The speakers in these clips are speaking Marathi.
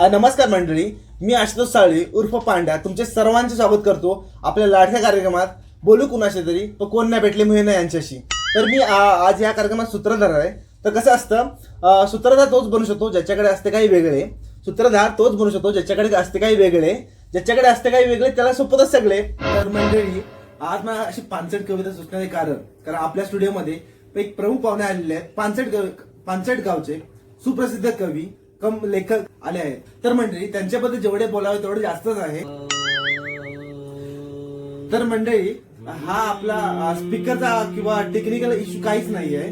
नमस्कार मंडळी मी आशुतोष साळी उर्फ पांड्या. तुमचे सर्वांचे स्वागत करतो आपल्या लाडक्या कार्यक्रमात. बोलू कुणाशी तरी पण कोण नाही भेटले मुहे यांच्याशी. तर मी आ- आज या कार्यक्रमात सूत्रधार आहे. तर कसं असतं सूत्रधार तोच बनू शकतो ज्याच्याकडे असते काही वेगळे. सूत्रधार तोच बनू शकतो ज्याच्याकडे असते काही वेगळे. ज्याच्याकडे असते काही वेगळे त्याला सोपतच सगळे. तर मंडळी आज मला अशी पानसट कविता सुचण्याचे कारण कारण आपल्या स्टुडिओमध्ये एक प्रमुख पाहुणे आलेले आहेत. पानसट कवी पानसट गावचे सुप्रसिद्ध कवी कम लेखक आले आहेत. तर मंडळी त्यांच्याबद्दल जेवढे बोलावे तेवढे जास्तच आहे. तर मंडळी हा आपला स्पीकरचा किंवा टेक्निकल इश्यू काहीच नाहीये.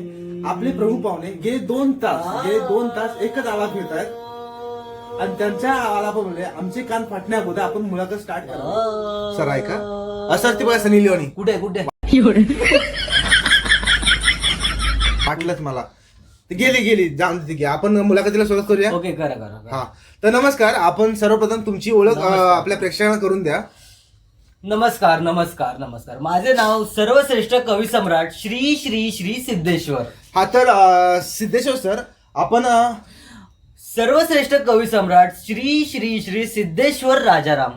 आपले प्रमुख पाहुणे गेले दोन तास गेले दोन तास एकच आवाज घेत आहेत आणि त्यांच्या आलापामुळे आमचे कान फाटण्या अगोदर आपण मुलाखत स्टार्ट करा. सर ऐका. असं ती बघा सनी लिओनी. कुठे कुठे? वाटलंच मला. ते गेली गेली. जाऊन दे ती. आपण मुलाखतीला सुरुवात करूया? ओके करा करा करा. हा. तर नमस्कार. आपण सर्वप्रथम तुमची ओळख अं, नमस्कार. आपल्या प्रेक्षकांना करून द्या. नमस्कार नमस्कार नमस्कार. माझे नाव सर्वश्रेष्ठ कवी सम्राट श्री श्री श्री सिद्धेश्वर. हा तर अं, सिद्धेश्वर सर आपण अं, सर्वश्रेष्ठ कवी सम्राट श्री श्री श्री सिद्धेश्वर राजाराम.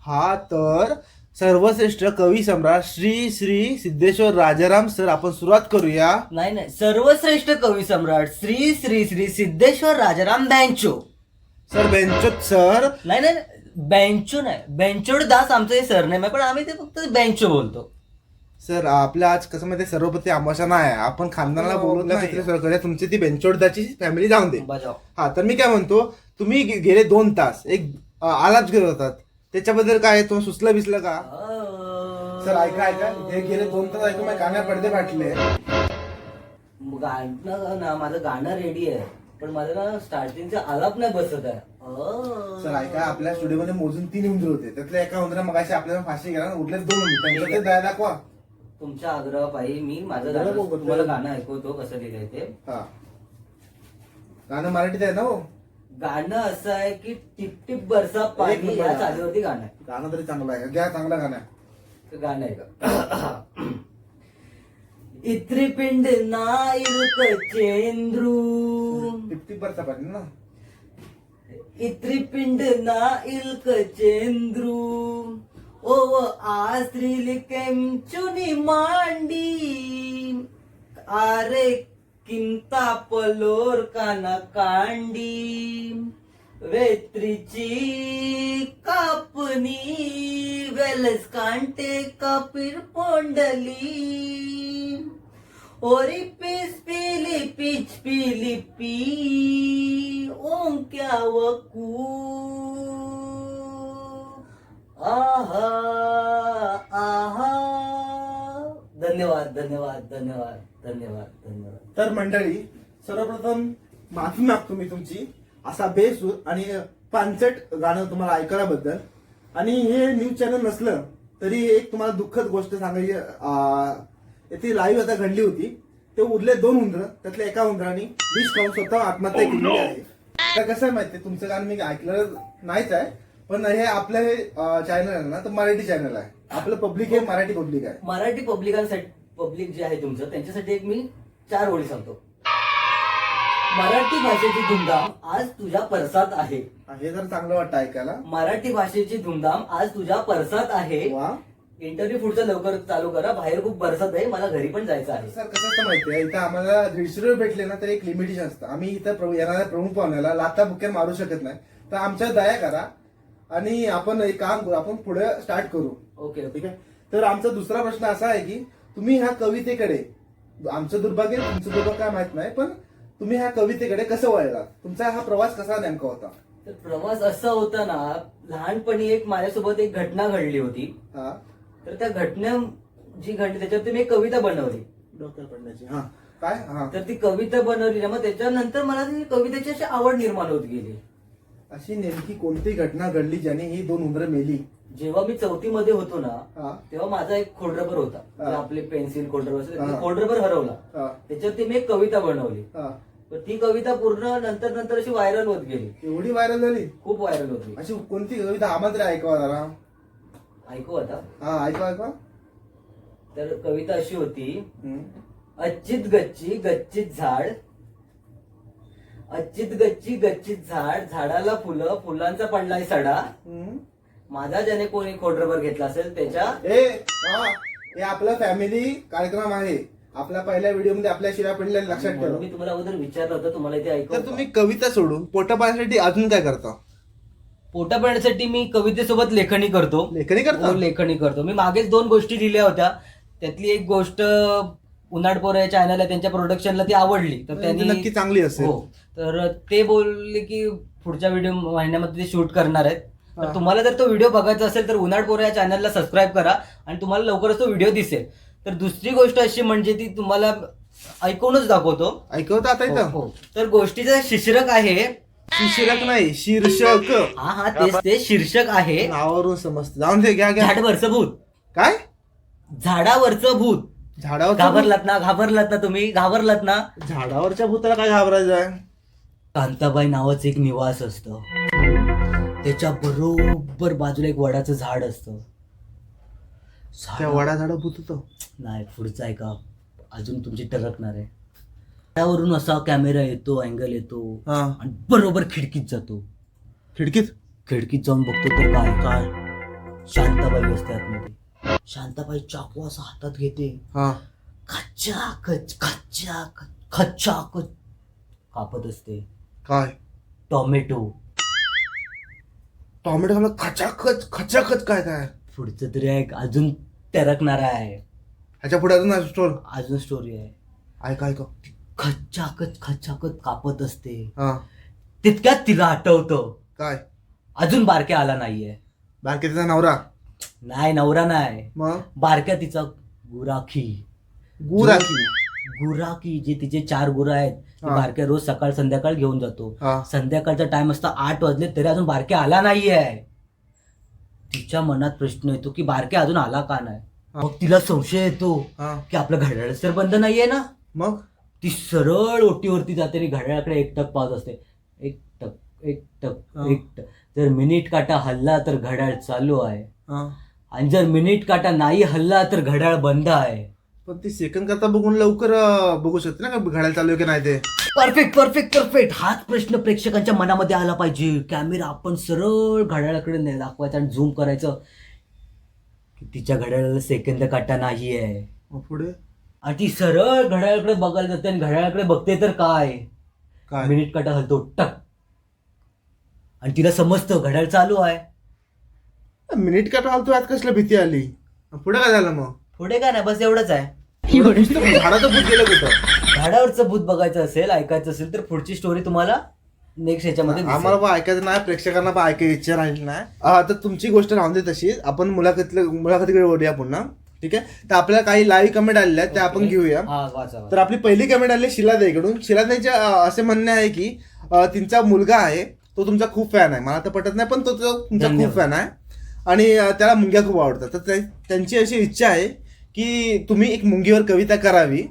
हा तर सर्वश्रेष्ठ कवी सम्राट श्री श्री सिद्धेश्वर राजाराम सर आपण सुरुवात करूया. नाही नाही सर्वश्रेष्ठ कवी सम्राट श्री श्री श्री सिद्धेश्वर राजाराम बँचो. सर बेंचोत सर. नाही नाही नाही, बँचो नाही बेंचोड दास आमचं हे सरनेम आहे पण आम्ही ते फक्त बँचो बोलतो. सर आपल्या आज कसं माहिती सर्वपती आमाशा नाही आहे. आपण खानदानाला हो, बोलत नाही. नाही. सुरू करूया तुमची ती बेंचोडदाची फॅमिली जाऊन दे. बजाव हा तर मी काय म्हणतो तुम्ही गे- गेले दोन तास. एक अं, आलाप घेत होतात. त्याच्याबद्दल काय तुम्हाला सुचलं बिसलं का? सर ऐका ऐका. हे गेले दोन तास ऐकून माझ्या कानात पडदे फाटले. गाणं ना माझं गाणं रेडी आहे. पण माझं ना स्टार्टिंगचा आलाप नाही बसत आहे. सर ऐका आपल्या स्टुडिओमध्ये मोजून तीन उंदर होते. त्यातल्या एका उंदरा मगाशी आपल्याला फाशी गेला उरले दोन उंदर ते दया दाखवा. तुमच्या आग्रहापायी मी माझं गाणं. तुम्हाला गाणं ऐकवतो कसं लिहिलंय ते. हा. गाणं मराठीत आहे ना हो? गाणं असं आहे की टिप टिप बरसा पाणी नंबर या. चालीवरती गाणं आहे. गाणं तरी चांगलं आहे. घ्या चांगलं गाणं. आहे. ते गाणं आहे का इत्री पिंड नाईल चेंद्रू. टिपटिप बरसा पाहिजे ना. इत्री पिंड नाईल चेंद्रू. ओ आस्त्रीलिकेम चुनी मांडी. आरे किंता पलोर काना कांडी वेत्रीची कापणी वेलस कांटे कापीर पोंडली. ओरी पीस पिली पीच पिली पी ओंक्या वकू आहा आहा. धन्यवाद धन्यवाद धन्यवाद धन्यवाद धन्यवाद. तर मंडळी सर्वप्रथम माफी मागतो मी तुमची. असा बेसूर आणि पानचट गाणं तुम्हाला ऐकल्याबद्दल आणि हे न्यूज चॅनल नसलं तरी एक तुम्हाला दुःखद गोष्ट सांगायची येथे लाईव्ह आता घडली होती. ते उरले दोन उंदर त्यातल्या एका उंदराने विष खाऊन स्वतः आत्महत्या केलेली आहे. तर कसं आहे माहितीये तुमचं गाणं मी ऐकलं नाहीच आहे पण हे आपलं हे चॅनल आहे ना तर मराठी चॅनल आहे. आपलं पब्लिक हे मराठी पब्लिक आहे. मराठी पब्लिकांसाठी पब्लिक जे आहे तुमचं त्यांच्यासाठी एक मी चार ओळी सांगतो. मराठी भाषेची धुमधाम आज तुझ्या परसात आहे. हे जर चांगलं वाटतं ऐकायला. मराठी भाषेची धुमधाम आज तुझ्या परसात आहे. वा. इंटरव्ह्यू पुढचा लवकर चालू करा. बाहेर खूप बरसत आहे मला घरी पण जायचं आहे. सर कसं असतं माहितीये इथं आम्हाला दीडशे रुपये भेटले ना तर एक लिमिटेशन असतं. आम्ही इथं प्रभू- येणाऱ्या प्रमुख पाहुण्याला लाथा बुक्या मारू शकत नाही. तर आमच्या दया करा. आणि आपण एक काम करू आपण पुढे स्टार्ट करू. ओके ठीक आहे? तर आमचा दुसरा प्रश्न असा आहे की तुम्ही ह्या कवितेकडे आमचं दुर्भाग्य तुमचं दुर्भाग्य काय माहीत नाही पण तुम्ही ह्या कवितेकडे कसं वळला तुमचा हा प्रवास कसा नेमका होता? तर प्रवास असा होता ना लहानपणी एक माझ्यासोबत एक घटना घडली होती. हा. तर त्या घटना जी घडली त्याच्यावरती मी एक कविता बनवली. डोक्यात पडण्याची हा. काय? हा. तर ती कविता बनवली ना मग त्याच्यानंतर मला ती कवितेची अशी आवड निर्माण होत गेली. अशी नेमकी कोणती घटना घडली ज्याने ही दोन उंदरं मेली? जेव्हा मी चौथीमध्ये होतो ना तेव्हा माझा एक खोडरबर होता. म्हणजे हा. आपले पेन्सिल खोडरबर हा. खोडरबर हरवला. हा. त्याच्यावरती मी एक कविता बनवली. हा. ती कविता पूर्ण नंतर नंतर अशी व्हायरल होत गेली. एवढी व्हायरल झाली? खूप व्हायरल होती अशी कोणती कविता आम्हाला तरी ऐकवा जरा. ऐकू आता. हा ऐकवा ऐकवा तर कविता अशी होती हम्म. अच्चित गच्ची गच्चित झाड अच्चित गच्ची गच्चीत झाड झाडाला फुलं फुलांचा पडलाय सडा. माझा ज्याने कोणी खोडरबर घेतला असेल त्याच्या ए हा, हे आपला फॅमिली कार्यक्रम आहे. आपल्या पहिल्या व्हिडिओमध्ये आपल्या शिरा पडल्या लक्षात म्हणून ठेवा. मी तुम्हाला अगोदर विचारलं होतं तुम्हाला इथे ऐकू तर तुम्ही कविता सोडून पोटा पाण्यासाठी अजून काय करता? पोटा पाण्यासाठी मी कवितेसोबत लेखणी करतो. लेखनी करता? हो, लेखणी करतो. मी मागेच दोन गोष्टी लिहिल्या होत्या. त्यातली एक गोष्ट उन्हाळ पोर या चॅनल आहे त्यांच्या प्रोडक्शनला ती आवडली. तर ती त्यांनी नक्की चांगली असेल. हो. तर ते बोलले की पुढच्या व्हिडिओ महिन्यामध्ये ते शूट करणार आहेत. तर तुम्हाला जर तो व्हिडिओ बघायचा असेल तर उन्हाळ पोर या चॅनलला सबस्क्राईब करा आणि तुम्हाला लवकरच तो व्हिडिओ दिसेल. तर दुसरी गोष्ट अशी म्हणजे ती तुम्हाला ऐकूनच दाखवतो. ऐकवता आता हो, इथं? हो. तर गोष्टीचा शीर्षक आहे शीर्षक नाही शीर्षक. हा हा तेच ते शीर्षक आहे. नावावरून समजतं. जाऊन दे घ्या घ्या. झाडवरचं भूत. काय? झाडावरचं भूत. झाडावर घाबरलात ना घाबरलात ना तुम्ही घाबरलात ना. झाडावरच्या भूताला काय घाबरायचं आहे? कांताबाई नावाचं एक निवास असतं. त्याच्या बरोबर बाजूला एक वडाचं झाड असतं. झाड- त्या वडा झाडा भूत होतं? नाही पुढचं आहे का? अजून तुमची टरकणार आहे. त्यावरून असा कॅमेरा येतो अँगल येतो हा. आणि बरोबर खिडकीत जातो. खिडकीत? खिडकीत जाऊन बघतो तर काय? काय? शांताबाई असते आतमध्ये. शांताबाई चाकू असा हातात घेते. हा. खच्चा खच खच्चा खच खच्चा. खच कापत असते. काय? टोमॅटो. टोमॅटो खाला खचाखच खचाखच काय काय? पुढचं तरी एक अजून टरकणार आहे. ह्याच्या पुढे अजून स्टोर अजून स्टोरी आहे. ऐका ऐका. खच्चाकच खच्चाकच कापत असते. हा. तितक्यात तिला आठवतं. काय? अजून बारक्या आला नाहीये. बारकेचा नवरा? नाही नवरा नाही. मग? बारक्या तिचा गुराखी. गुराखी. गुराखी जे तिचे चार गुरं आहेत ते हा. बारक्या रोज सकाळ संध्याकाळ घेऊन जातो. हा. संध्याकाळचा टाइम असता आठ वाजले तरी अजून बारक्या आला नाहीये. तिच्या मनात प्रश्न येतो की बारक्या अजून आला का नाही? हा. मग तिला संशय येतो हा. की आपलं घड्याळच तर बंद नाहीये ना? मग? ती सरळ ओटीवरती जाते आणि घड्याळाकडे एक टक पाहत असते. एक टक एक टक हा. एक टक. जर मिनिट काटा हल्ला तर घड्याळ चालू आहे. हा. आणि जर मिनिट काटा नाही हल्ला तर घड्याळ बंद आहे. पण ती सेकंड करता बघून लवकर अं, बघू शकते ना का घडायला चालू आहे की नाही ते. परफेक्ट परफेक्ट परफेक्ट हाच प्रश्न प्रेक्षकांच्या मनामध्ये आला पाहिजे. कॅमेरा आपण सरळ घड्याळाकडे ने- दाखवायचा आणि झूम करायचं. की तिच्या घड्याळाला सेकंद काटा नाही आहे मग पुढे? आणि ती सरळ घड्याळाकडे बघायला जाते आणि घड्याळाकडे बघते तर काय? काय? मिनिट काटा हलतो टक. आणि तिला समजतं घड्याळ चालू आहे. मिनिट का चालतो यात कसल्या भीती आली? पुढे काय झालं मग? पुढे काय नाही बस एवढंच आहे. झाडाचं भूत गेलं कुठं? झाडावरचं भूत बघायचं असेल ऐकायचं असेल तर पुढची स्टोरी तुम्हाला नेक्स्ट ह्याच्यामध्ये दिसेल. आम्हाला पण ऐकायचं नाही प्रेक्षकांना पण ऐकायची इच्छा राहिली नाही. हा, तर तुमची गोष्ट राहून दे तशी आपण मुलाखतीला मुलाखतीकडे वळूया पुन्हा. ठीक आहे? तर आपल्याला काही लाईव्ह कमेंट आलेल्या आहेत त्या आपण घेऊया. हा वाचा वाचा. तर आपली पहिली कमेंट आली शिलादाईकडून. शिलादाईचे अं, असे म्हणणे आहे की अं, तिचा मुलगा आहे तो तुमचा खूप फॅन आहे. मला तर पटत नाही पण तो तो तुमचा खूप धन्यवाद. फॅन आहे. आणि त्याला मुंग्या खूप आवडतात. तर त्या- त्यांची अशी इच्छा आहे की तुम्ही एक मुंगीवर कविता करावी.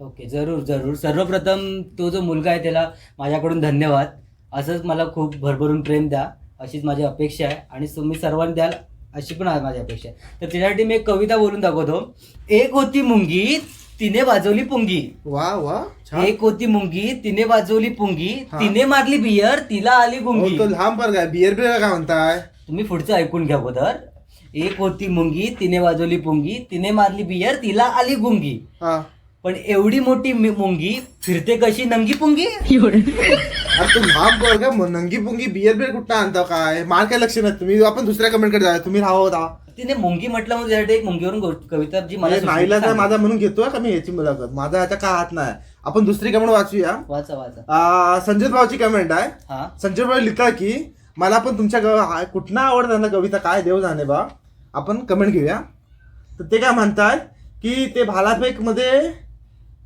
ओके जरूर जरूर. सर्वप्रथम तो जो मुलगा आहे त्याला माझ्याकडून धन्यवाद. असंच मला खूप भरभरून प्रेम द्या. अशीच माझी अपेक्षा आहे. आणि तुम्ही सर्वांनी द्याल अशी पण आहे माझी अपेक्षा आहे. तर त्याच्यासाठी मी एक कविता बोलून दाखवतो. एक होती मुंगी तिने वाजवली पुंगी. वा वा छान. एक होती मुंगी तिने वाजवली पुंगी. हा. तिने मारली बियर तिला आली गुंगी. तो लहान पर काय बियर बियर काय म्हणताय? तुम्ही पुढचं ऐकून घ्या अगोदर. एक होती मुंगी तिने वाजवली पुंगी. तिने मारली बियर तिला आली गुंगी. हा. पण एवढी मोठी मि- मुंगी फिरते कशी? नंगी पुंगी? अरे तू मग नंगी पुंगी बियर बियर कुठं आणता काय? मार काय लक्ष नाही? तुम्ही आपण दुसऱ्या कमेंटकडे जाऊया. तुम्ही राहा होता तिने मुंगी म्हटलं म्हणजे त्यासाठी एक मुंगीवरून कविता जी मला सुचली नाहीला सांग. माझा म्हणून घेतोय का मी याची मुलाखत माझा ह्याचा काय हात नाही. आपण दुसरी कमेंट वाचूया. वाचा वाचा. आ, संजय भाऊची कमेंट आहे. हा. संजय भाऊ लिहिता की मला पण तुमच्या ग- कुठनं आवडतं ना कविता? काय देव जाणे बा? आपण कमेंट घेऊया. तर ते काय म्हणतात की ते भालाफेकमध्ये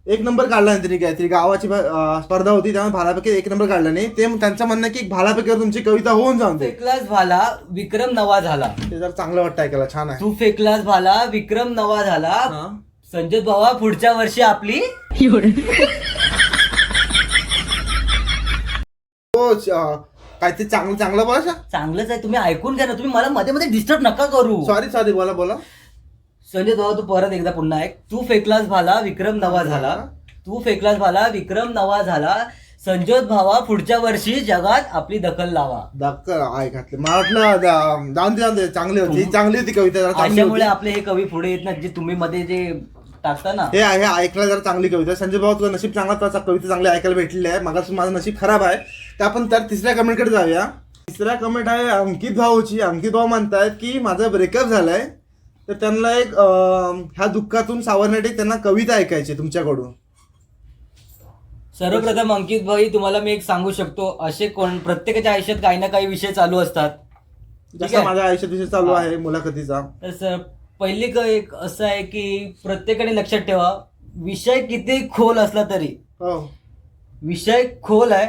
एक नंबर काढला नाही त्यांनी काहीतरी गावाची स्पर्धा होती त्यामुळे भालाफेकीत एक नंबर काढला नाही. ते त्यांचं म्हणणं की भालाफेकीवर तुमची कविता होऊन जाऊन दे फेकलाच भाला विक्रम नवा झाला. ते जर चांगलं वाटतं ऐकायला. छान आहे. तू फेकलास भाला विक्रम नवा झाला. हा. संजय भावा पुढच्या वर्षी आपली हो काय ते चांगलं चांगलं बोला चांगलंच आहे तुम्ही ऐकून घ्या ना तुम्ही मला मध्ये मध्ये डिस्टर्ब नका करू. सॉरी सॉरी बोला बोला. संजय भावा तू परत एकदा पुन्हा ऐक. तू फेकलास भाला विक्रम नवा झाला. तू फेकलास भाला विक्रम नवा झाला. संजोत भावा पुढच्या वर्षी जगात आपली दखल लावा. दाखल घातले. मला वाटलं दा- जाऊन दे जाऊन दे चांगली होती. चांगली होती कविता होती. आपले हे कवी पुढे येत नाही जे तुम्ही मध्ये जे टाकता ना. हे हे ऐकायला जरा चांगली कविता. आहे. संजय भाऊ तुझं नशीब चांगला तुला कविता चांगली ऐकायला भेटलेली आहे. मग माझं नशीब खराब आहे. तर आपण तर तिसऱ्या कमेंटकडे जाऊया. तिसरा कमेंट आहे अंकित भाऊची. अंकित भाऊ म्हणतायत की माझा ब्रेकअप झालाय. तर त्यांना एक ह्या दुःखातून सावरण्यासाठी त्यांना कविता ऐकायची तुमच्याकडून. सर्वप्रथम अंकित भाई तुम्हाला मी एक सांगू शकतो. असे कोण प्रत्येकाच्या आयुष्यात काही ना काही विषय चालू असतात. जसं आहे? माझ्या आयुष्यात विषय चालू. आहे मुलाखतीचा. तर सर पहिली क- एक असं आहे की प्रत्येकाने लक्षात ठेवा विषय किती खोल असला तरी. हो. विषय खोल आहे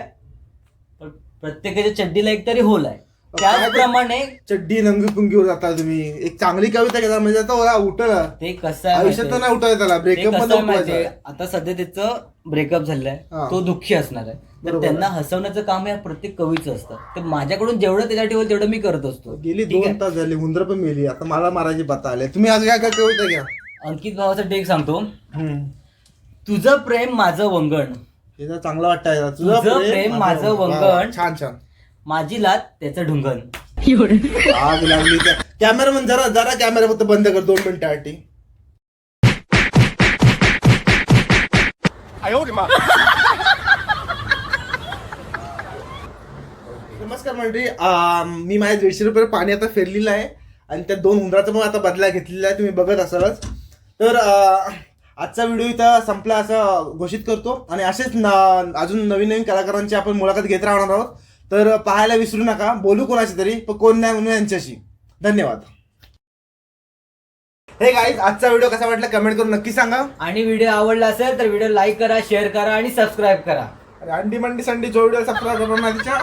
पण प्रत्येकाच्या चड्डीला एक तरी होल आहे. त्याचप्रमाणे चड्डी नंगी पुंगीवर जाता तुम्ही. एक चांगली कविता घेता म्हणजे आता ओला उठल. ते कसं आहे आयुष्यात माहितीये? नाही उठवायचं त्याला ते ब्रेकअप कसं मध्ये आहे माहितीये? उठवायचं. आता सध्या त्याचं ब्रेकअप झालंय. हा. तो दुःखी असणार आहे. तर बरोबर. त्यांना. हसवण्याचं काम हे प्रत्येक कवीचं असतं. तर माझ्याकडून जेवढं त्याच्यासाठी होईल तेवढं मी करत असतो. गेली ठीक आहे? दोन तास झाली हुंदर पण मेली. आता मला मारायची बता आले. तुम्ही आज काय काय कविता घ्या? अंकित भावाचा टेक सांगतो. हम्म. तुझं प्रेम माझं वंगण. हे तर चांगलं वाटतंय. तुझं प्रेम, माझं वंगण. वा, छान छान. माझी लात त्याचं ढुंगण. आग लागली त्या कॅमेरामन जरा जरा कॅमेरा फक्त बंद कर दोन मिनिटासाठी नमस्कार मंडळी. मी माझ्या दीडशे रुपये पाणी आता फेरलेलं आहे आणि त्या दोन हुंदराचा पण आता बदला घेतलेला आहे तुम्ही बघत असालच. तर आजचा व्हिडिओ इथं संपला असं घोषित करतो. आणि असेच न- अजून नवीन नवीन कलाकारांची आपण मुलाखत घेत राहणार आहोत. तर पाहायला विसरू नका बोलू कोणाशी तरी पण कोण नाही म्हणून यांच्याशी. धन्यवाद. हे गाईज आजचा व्हिडिओ कसा वाटला कमेंट करून नक्की सांगा. आणि व्हिडिओ आवडला असेल तर व्हिडिओ लाईक करा शेअर करा आणि सबस्क्राईब करा. अरे अंडी मंडी संडी जो व्हिडिओ सबस्क्राईब करून तिच्या